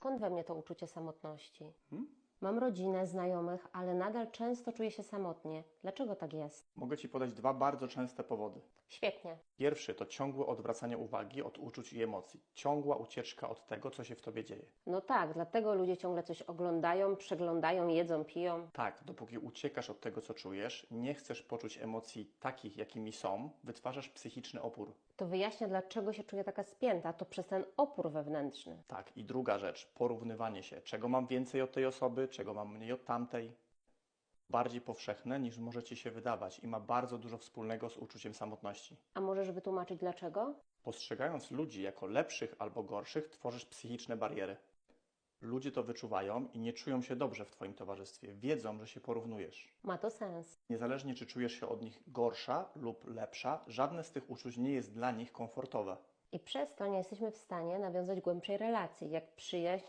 Skąd we mnie to uczucie samotności? Hmm? Mam rodzinę, znajomych, ale nadal często czuję się samotnie. Dlaczego tak jest? Mogę Ci podać dwa bardzo częste powody. Świetnie. Pierwszy to ciągłe odwracanie uwagi od uczuć i emocji. Ciągła ucieczka od tego, co się w Tobie dzieje. No tak, dlatego ludzie ciągle coś oglądają, przeglądają, jedzą, piją. Tak, dopóki uciekasz od tego, co czujesz, nie chcesz poczuć emocji takich, jakimi są, wytwarzasz psychiczny opór. To wyjaśnia, dlaczego się czuję taka spięta. To przez ten opór wewnętrzny. Tak, i druga rzecz, porównywanie się. Czego mam więcej od tej osoby, czego mam mniej od tamtej. Bardziej powszechne niż może Ci się wydawać i ma bardzo dużo wspólnego z uczuciem samotności. A możesz wytłumaczyć dlaczego? Postrzegając ludzi jako lepszych albo gorszych, tworzysz psychiczne bariery. Ludzie to wyczuwają i nie czują się dobrze w Twoim towarzystwie. Wiedzą, że się porównujesz. Ma to sens. Niezależnie czy czujesz się od nich gorsza lub lepsza, żadne z tych uczuć nie jest dla nich komfortowe. I przez to nie jesteśmy w stanie nawiązać głębszej relacji, jak przyjaźń czy